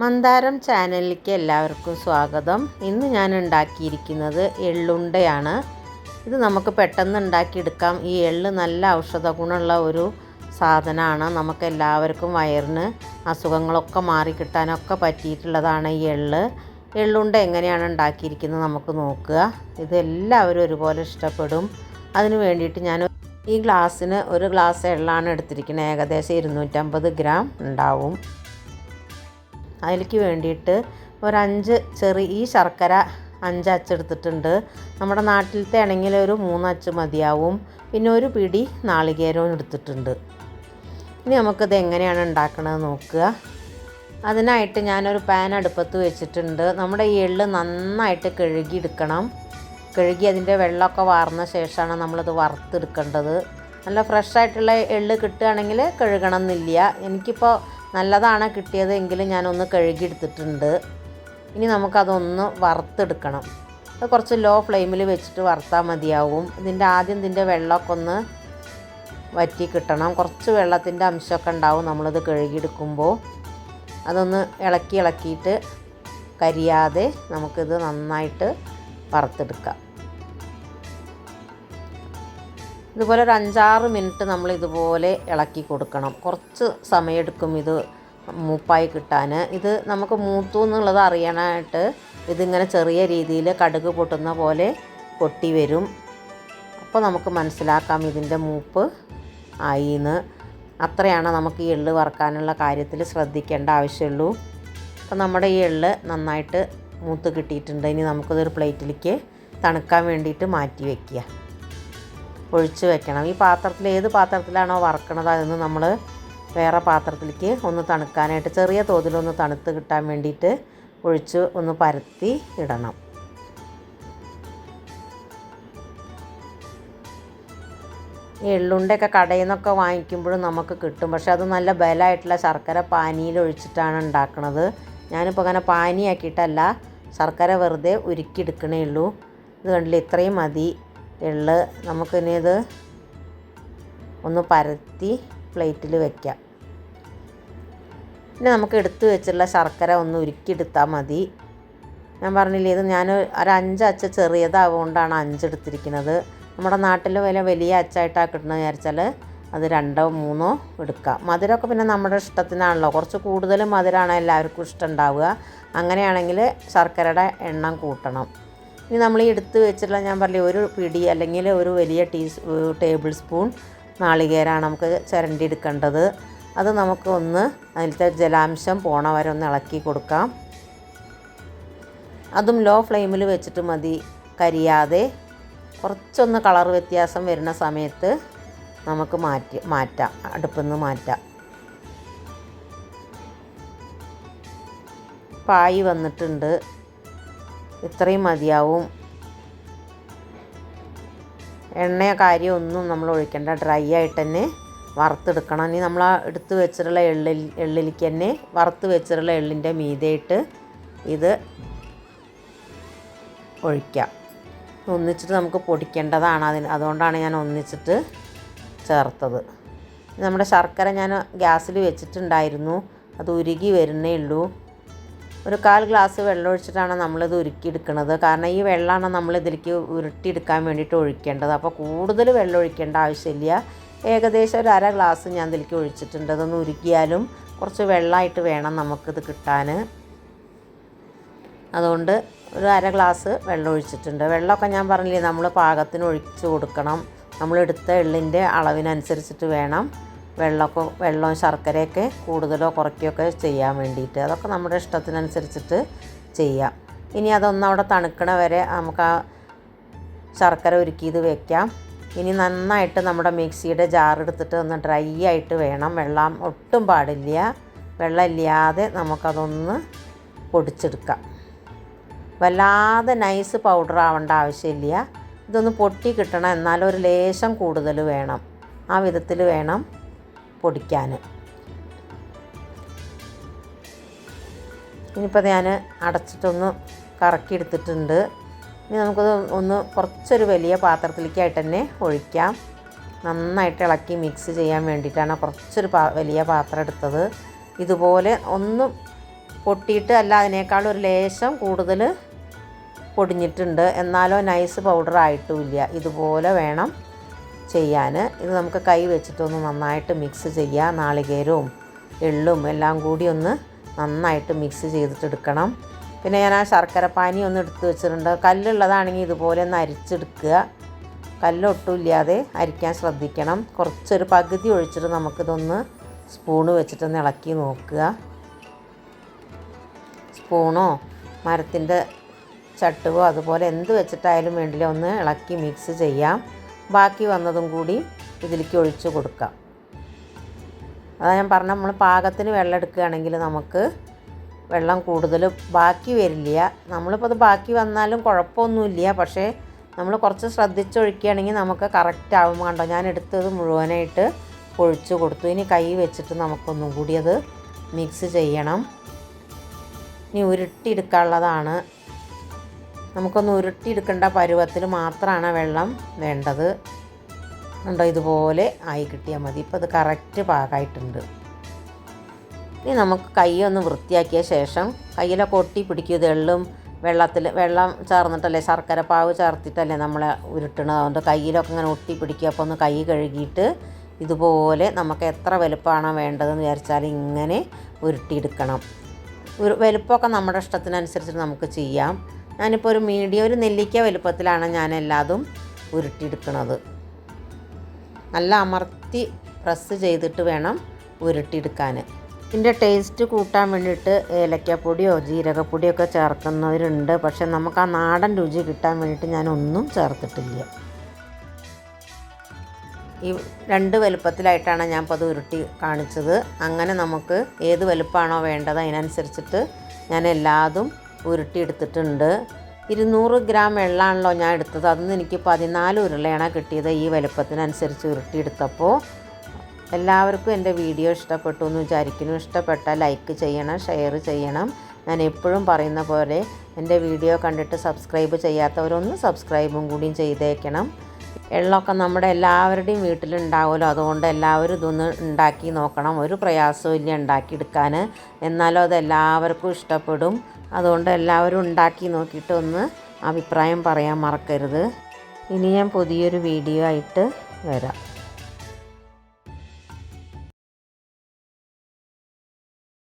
മന്ദാരം ചാനലിലേക്ക് എല്ലാവർക്കും സ്വാഗതം. ഇന്ന് ഞാൻ ഉണ്ടാക്കിയിരിക്കുന്നത് എള്ളുണ്ടയാണ്. ഇത് നമുക്ക് പെട്ടെന്ന് ഉണ്ടാക്കിയെടുക്കാം. ഈ എള്ള് നല്ല ഔഷധ ഗുണമുള്ള ഒരു സാധനമാണ്. നമുക്ക് എല്ലാവർക്കും വയറിന് അസുഖങ്ങളൊക്കെ മാറിക്കിട്ടാനൊക്കെ പറ്റിയിട്ടുള്ളതാണ് ഈ എള്ള്. എള്ളുണ്ട എങ്ങനെയാണ് ഉണ്ടാക്കിയിരിക്കുന്നത് നമുക്ക് നോക്കുക. ഇത് എല്ലാവരും ഒരുപോലെ ഇഷ്ടപ്പെടും. അതിന് വേണ്ടിയിട്ട് ഞാൻ ഈ ഗ്ലാസ്സിന് ഒരു ഗ്ലാസ് എള്ളാണ് എടുത്തിരിക്കുന്നത്. ഏകദേശം ഇരുന്നൂറ്റമ്പത് ഗ്രാം ഉണ്ടാവും. അതിലേക്ക് വേണ്ടിയിട്ട് ഒരഞ്ച് ചെറിയ ഈ ശർക്കര അഞ്ച് അച്ചെടുത്തിട്ടുണ്ട് നമ്മുടെ നാട്ടിലത്തെ ആണെങ്കിൽ ഒരു മൂന്ന് മൂന്നച്ച് മതിയാവും. പിന്നെ ഒരു പിടി നാളികേരവും എടുത്തിട്ടുണ്ട്. ഇനി നമുക്കിത് എങ്ങനെയാണ് ഉണ്ടാക്കണത് നോക്കുക. അതിനായിട്ട് ഞാനൊരു പാൻ അടുപ്പത്ത് വെച്ചിട്ടുണ്ട്. നമ്മുടെ ഈ എള്ള് നന്നായിട്ട് കഴുകിയെടുക്കണം. കഴുകി അതിന്റെ വെള്ളമൊക്കെ വാർന്ന ശേഷമാണ് നമ്മളിത് വറുത്തെടുക്കേണ്ടത്. നല്ല ഫ്രഷ് ആയിട്ടുള്ള എള്ള് കിട്ടുകയാണെങ്കിൽ കഴുകണം എന്നില്ല എനിക്കിപ്പോൾ നല്ലതാണ് കിട്ടിയത് എങ്കിലും ഞാനൊന്ന് കഴുകിയെടുത്തിട്ടുണ്ട്. ഇനി നമുക്കതൊന്ന് വറുത്തെടുക്കണം. അത് കുറച്ച് ലോ ഫ്ലെയിമിൽ വെച്ചിട്ട് വറുത്താൽ മതിയാവും. ഇതിന്റെ ആദ്യം ഇതിന്റെ വെള്ളമൊക്കെ ഒന്ന് വറ്റി കിട്ടണം. കുറച്ച് വെള്ളത്തിന്റെ അംശമൊക്കെ ഉണ്ടാവും നമ്മളിത് കഴുകിയെടുക്കുമ്പോൾ. അതൊന്ന് ഇളക്കി ഇളക്കിയിട്ട് കരിയാതെ നമുക്കിത് നന്നായിട്ട് വറുത്തെടുക്കാം. ഇതുപോലെ ഒരു അഞ്ചാറ് മിനിറ്റ് നമ്മൾ ഇതുപോലെ ഇളക്കി കൊടുക്കണം. കുറച്ച് സമയമെടുക്കും ഇത് മൂപ്പായി കിട്ടാൻ. ഇത് നമുക്ക് മൂത്തു എന്നുള്ളത് അറിയാനായിട്ട് ഇതിങ്ങനെ ചെറിയ രീതിയിൽ കടുക് പൊട്ടുന്ന പോലെ പൊട്ടി വരും. അപ്പോൾ നമുക്ക് മനസ്സിലാക്കാം ഇതിന്റെ മൂപ്പ് ആയിന്ന്. അത്രയാണ് നമുക്ക് ഈ എള്ള് വറക്കാനുള്ള കാര്യത്തിൽ ശ്രദ്ധിക്കേണ്ട ആവശ്യമുള്ളൂ. അപ്പോൾ നമ്മുടെ ഈ എള്ള് നന്നായിട്ട് മൂത്ത് കിട്ടിയിട്ടുണ്ട്. ഇനി നമുക്കിതൊരു പ്ലേറ്റിലേക്ക് തണുക്കാൻ വേണ്ടിയിട്ട് മാറ്റി വയ്ക്കുക. ഒഴിച്ച് വെക്കണം. ഈ പാത്രത്തിൽ ഏത് പാത്രത്തിലാണോ വറക്കണത് അതൊന്ന് നമ്മൾ വേറെ പാത്രത്തിലേക്ക് ഒന്ന് തണുക്കാനായിട്ട് ചെറിയ തോതിലൊന്ന് തണുത്ത് കിട്ടാൻ വേണ്ടിയിട്ട് ഒഴിച്ച് ഒന്ന് പരത്തി ഇടണം. ഈ എള്ളുണ്ടൊക്കെ കടയിൽ നിന്നൊക്കെ വാങ്ങിക്കുമ്പോഴും നമുക്ക് കിട്ടും. പക്ഷേ അത് നല്ല ബലമായിട്ടുള്ള ശർക്കര പാനിയിൽ ഒഴിച്ചിട്ടാണ് ഉണ്ടാക്കുന്നത് ഞാനിപ്പോൾ അങ്ങനെ പാനിയാക്കിയിട്ടല്ല ശർക്കര വെറുതെ ഉരുക്കിയെടുക്കണേ ഉള്ളൂ. ഇത് കണ്ടില്ല ഇത്രയും മതി. എള്ള് നമുക്കിനി ഇത് ഒന്ന് പരത്തി പ്ലേറ്റിൽ വയ്ക്കാം പിന്നെ നമുക്ക് എടുത്തു വെച്ചുള്ള ശർക്കര ഒന്ന് ഉരുക്കിയെടുത്താൽ മതി. ഞാൻ പറഞ്ഞില്ലേ ഇത് ഞാൻ ഒരു അഞ്ച് അച്ച ചെറിയതാവുകൊണ്ടാണ് അഞ്ചെടുത്തിരിക്കുന്നത് നമ്മുടെ നാട്ടിൽ വില വലിയ അച്ചായിട്ടാണ് കിട്ടുന്നത് വിചാരിച്ചാൽ അത് രണ്ടോ മൂന്നോ എടുക്കാം. മധുരമൊക്കെ പിന്നെ നമ്മുടെ ഇഷ്ടത്തിനാണല്ലോ. കുറച്ച് കൂടുതൽ മധുരമാണ് എല്ലാവർക്കും ഇഷ്ടം ഉണ്ടാവുക. അങ്ങനെയാണെങ്കിൽ ശർക്കരയുടെ എണ്ണം കൂട്ടണം. ഇനി നമ്മൾ ഈ എടുത്ത് വെച്ചിട്ടുള്ള ഞാൻ പറഞ്ഞ ഒരു പിടി അല്ലെങ്കിൽ ഒരു വലിയ ടീ ടേബിൾ സ്പൂൺ നാളികേരമാണ് നമുക്ക് ചിരണ്ടി എടുക്കേണ്ടത്. അത് നമുക്ക് ഒന്ന് അതിലത്തെ ജലാംശം പോണ വരെ ഒന്ന് ഇളക്കി കൊടുക്കാം. അതും ലോ ഫ്ലെയിമിൽ വെച്ചിട്ട് മതി. കരിയാതെ കുറച്ചൊന്ന് കളർ വ്യത്യാസം വരുന്ന സമയത്ത് നമുക്ക് മാറ്റി മാറ്റാം. അടുപ്പിൽ നിന്ന് മാറ്റാം പായി വന്നിട്ടുണ്ട്. ഇത്രയും മതിയാവും. എണ്ണയോ കാര്യമോ ഒന്നും നമ്മൾ ഒഴിക്കേണ്ട. ഡ്രൈ ആയിട്ട് തന്നെ വറുത്തെടുക്കണം. ഇനി നമ്മൾ ആ എടുത്ത് വെച്ചിട്ടുള്ള എള്ളിൽ എള്ളിലേക്ക് തന്നെ വറുത്ത് വെച്ചിട്ടുള്ള എള്ളിന്റെ മീതയിട്ട് ഇത് ഒഴിക്കാം. ഒന്നിച്ചിട്ട് നമുക്ക് പൊടിക്കേണ്ടതാണ് അതിന്. അതുകൊണ്ടാണ് ഞാൻ ഒന്നിച്ചിട്ട് ചേർത്തത്. നമ്മുടെ ശർക്കര ഞാൻ ഗ്യാസിൽ വെച്ചിട്ടുണ്ടായിരുന്നു. അത് ഉരുകി വരുന്നേ ഉള്ളൂ. ഒരു കാൽ ഗ്ലാസ് വെള്ളം ഒഴിച്ചിട്ടാണ് നമ്മളിത് ഉരുക്കിയെടുക്കുന്നത്. കാരണം ഈ വെള്ളമാണ് നമ്മൾ ഇതിലേക്ക് ഉരുട്ടിയെടുക്കാൻ വേണ്ടിയിട്ട് ഒഴിക്കേണ്ടത്. അപ്പോൾ കൂടുതൽ വെള്ളം ഒഴിക്കേണ്ട ആവശ്യമില്ല. ഏകദേശം ഒരു അര ഗ്ലാസ് ഞാൻ ഇതിലേക്ക് ഒഴിച്ചിട്ടുണ്ട്. അതൊന്ന് ഉരുക്കിയാലും കുറച്ച് വെള്ളമായിട്ട് വേണം നമുക്കിത് കിട്ടാൻ. അതുകൊണ്ട് ഒരു അര ഗ്ലാസ് വെള്ളം ഒഴിച്ചിട്ടുണ്ട്. വെള്ളമൊക്കെ ഞാൻ പറഞ്ഞില്ലേ നമ്മൾ പാകത്തിന് ഒഴിച്ച് കൊടുക്കണം. നമ്മൾ എടുത്ത എള്ളിന്റെ അളവിനനുസരിച്ചിട്ട് വേണം. വെള്ളമൊക്കെ വെള്ളവും ശർക്കരയൊക്കെ കൂടുതലോ കുറയ്ക്കുകയൊക്കെ ചെയ്യാൻ വേണ്ടിയിട്ട്. അതൊക്കെ നമ്മുടെ ഇഷ്ടത്തിനനുസരിച്ചിട്ട് ചെയ്യാം. ഇനി അതൊന്ന് അവിടെ തണുക്കണ വരെ നമുക്ക് ആ ശർക്കര ഒരുക്കിയത് വെക്കാം. ഇനി നന്നായിട്ട് നമ്മുടെ മിക്സിയുടെ ജാറെടുത്തിട്ട് ഒന്ന് ഡ്രൈ ആയിട്ട് വേണം. വെള്ളം ഒട്ടും പാടില്ല. വെള്ളം ഇല്ലാതെ നമുക്കതൊന്ന് പൊടിച്ചെടുക്കാം. വല്ലാതെ നൈസ് പൗഡർ ആവേണ്ട ആവശ്യമില്ല. ഇതൊന്ന് പൊട്ടി കിട്ടണം. എന്നാലും ഒരു ലേശം കൂടുതൽ വേണം. ആ വിധത്തിൽ വേണം. പൊടിക്കാൻ. ഇനിയിപ്പോൾ ഞാൻ അടച്ചിട്ടൊന്ന് കറക്കി എടുത്തിട്ടുണ്ട് ഇനി നമുക്കത് ഒന്ന് കുറച്ചൊരു വലിയ പാത്രത്തിലേക്കായിട്ട് തന്നെ ഒഴിക്കാം. നന്നായിട്ട് ഇളക്കി മിക്സ് ചെയ്യാൻ വേണ്ടിയിട്ടാണ് കുറച്ചൊരു പാ വലിയ പാത്രം എടുത്തത്. ഇതുപോലെ ഒന്ന് പൊട്ടിയിട്ട് അല്ല അതിനേക്കാൾ ഒരു ലേശം കൂടുതൽ പൊടിഞ്ഞിട്ടുണ്ട്. എന്നാലോ നൈസ് പൗഡർ ആയിട്ടുമില്ല ഇതുപോലെ വേണം ചെയ്യാൻ ഇത് നമുക്ക് കൈ വെച്ചിട്ടൊന്ന് നന്നായിട്ട് മിക്സ് ചെയ്യുക നാളികേരവും എള്ളും എല്ലാം കൂടി ഒന്ന് നന്നായിട്ട് മിക്സ് ചെയ്തിട്ടെടുക്കണം പിന്നെ ഞാൻ ആ ശർക്കര പാനി ഒന്ന് എടുത്ത് വെച്ചിട്ടുണ്ട്. കല്ലുള്ളതാണെങ്കിൽ ഇതുപോലെ ഒന്ന് അരിച്ചെടുക്കുക. കല്ലൊട്ടുമില്ലാതെ അരിക്കാൻ ശ്രദ്ധിക്കണം. കുറച്ചൊരു പകുതി ഒഴിച്ചിട്ട് നമുക്കിതൊന്ന് സ്പൂണ് വെച്ചിട്ടൊന്ന് ഇളക്കി നോക്കുക. സ്പൂണോ മരത്തിന്റെ ചട്ടുവോ അതുപോലെ എന്ത് വെച്ചിട്ടായാലും വേണ്ടില്ല ഒന്ന് ഇളക്കി മിക്സ് ചെയ്യാം. ബാക്കി വന്നതും കൂടി ഇതിലേക്ക് ഒഴിച്ചു കൊടുക്കാം. അതാ ഞാൻ പറഞ്ഞ നമ്മൾ പാകത്തിന് വെള്ളം എടുക്കുകയാണെങ്കിൽ നമുക്ക് വെള്ളം കൂടുതൽ ബാക്കി വരില്ല. നമ്മളിപ്പോൾ അത് ബാക്കി വന്നാലും കുഴപ്പമൊന്നുമില്ല. പക്ഷേ നമ്മൾ കുറച്ച് ശ്രദ്ധിച്ചൊഴിക്കുകയാണെങ്കിൽ നമുക്ക് കറക്റ്റ് ആവും കണ്ടോ? ഞാൻ എടുത്തത് മുഴുവനായിട്ട് ഒഴിച്ചു കൊടുത്തു. ഇനി കൈ വെച്ചിട്ട് നമുക്കൊന്നും കൂടി അത് മിക്സ് ചെയ്യണം. ഇനി ഉരുട്ടിയെടുക്കാനുള്ളതാണ് നമുക്കൊന്ന് ഉരുട്ടിയെടുക്കേണ്ട പരുവത്തിൽ മാത്രമാണ് വെള്ളം വേണ്ടത്. ഉണ്ടോ ഇതുപോലെ ആയി കിട്ടിയാൽ മതി. ഇപ്പോൾ ഇത് കറക്റ്റ് പാകമായിട്ടുണ്ട് ഇനി നമുക്ക് കൈ ഒന്ന് വൃത്തിയാക്കിയ ശേഷം കയ്യിലൊക്കെ ഒട്ടി പിടിക്കും എള്ളും വെള്ളത്തിൽ വെള്ളം ചേർന്നിട്ടല്ലേ ശർക്കര പാവ് ചേർത്തിട്ടല്ലേ നമ്മൾ ഉരുട്ടണത്. അതുകൊണ്ട് കയ്യിലൊക്കെ ഇങ്ങനെ ഒട്ടി പിടിക്കുക അപ്പോൾ ഒന്ന് കൈ കഴുകിയിട്ട് ഇതുപോലെ നമുക്ക് എത്ര വലുപ്പമാണോ വേണ്ടതെന്ന് വിചാരിച്ചാൽ ഇങ്ങനെ ഉരുട്ടിയെടുക്കണം. ഒരു വലുപ്പമൊക്കെ നമ്മുടെ ഇഷ്ടത്തിനനുസരിച്ച് നമുക്ക് ചെയ്യാം. ഞാനിപ്പോൾ ഒരു മീഡിയം ഒരു നെല്ലിക്ക വലുപ്പത്തിലാണ് ഞാൻ എല്ലാതും ഉരുട്ടിയെടുക്കുന്നത് നല്ല അമർത്തി പ്രസ് ചെയ്തിട്ട് വേണം ഉരുട്ടിയെടുക്കാൻ ഇതിന്റെ ടേസ്റ്റ് കൂട്ടാൻ വേണ്ടിയിട്ട് ഏലക്കപ്പൊടിയോ ജീരകപ്പൊടിയോ ഒക്കെ ചേർക്കുന്നവരുണ്ട്. പക്ഷെ നമുക്ക് ആ നാടൻ രുചി കിട്ടാൻ വേണ്ടിയിട്ട് ഞാൻ ഒന്നും ചേർത്തിട്ടില്ല. ഈ രണ്ട് വലുപ്പത്തിലായിട്ടാണ് ഞാൻ ഇപ്പോൾ അത് ഉരുട്ടി കാണിച്ചത്. അങ്ങനെ നമുക്ക് ഏത് വലുപ്പമാണോ വേണ്ടത് അതിനനുസരിച്ചിട്ട് ഞാൻ എല്ലാതും ഉരുട്ടിയെടുത്തിട്ടുണ്ട്. ഇരുന്നൂറ് ഗ്രാം വെള്ളമാണല്ലോ ഞാൻ എടുത്തത്. അതിന് എനിക്ക് പതിനാല് ഉരുളയാണ് കിട്ടിയത് ഈ വലുപ്പത്തിനനുസരിച്ച് ഉരുട്ടിയെടുത്തപ്പോൾ എല്ലാവർക്കും എന്റെ വീഡിയോ ഇഷ്ടപ്പെട്ടു എന്ന് വിചാരിക്കുന്നു. ഇഷ്ടപ്പെട്ടാൽ ലൈക്ക് ചെയ്യണം ഷെയർ ചെയ്യണം. ഞാൻ എപ്പോഴും പറയുന്ന പോലെ എന്റെ വീഡിയോ കണ്ടിട്ട് സബ്സ്ക്രൈബ് ചെയ്യാത്തവരൊന്ന് സബ്സ്ക്രൈബും കൂടിയും ചെയ്തേക്കണം. എള്ളൊക്കെ നമ്മുടെ എല്ലാവരുടെയും വീട്ടിലുണ്ടാവുമല്ലോ. അതുകൊണ്ട് എല്ലാവരും ഇതൊന്ന് ഉണ്ടാക്കി നോക്കണം. ഒരു പ്രയാസവും ഇല്ല ഉണ്ടാക്കിയെടുക്കാൻ. എന്നാലും അത് എല്ലാവർക്കും ഇഷ്ടപ്പെടും. അതുകൊണ്ട് എല്ലാവരും ഉണ്ടാക്കി നോക്കിയിട്ട് ഒന്ന് അഭിപ്രായം പറയാൻ മറക്കരുത്. ഇനി ഞാൻ പുതിയൊരു വീഡിയോ ആയിട്ട് വരാം.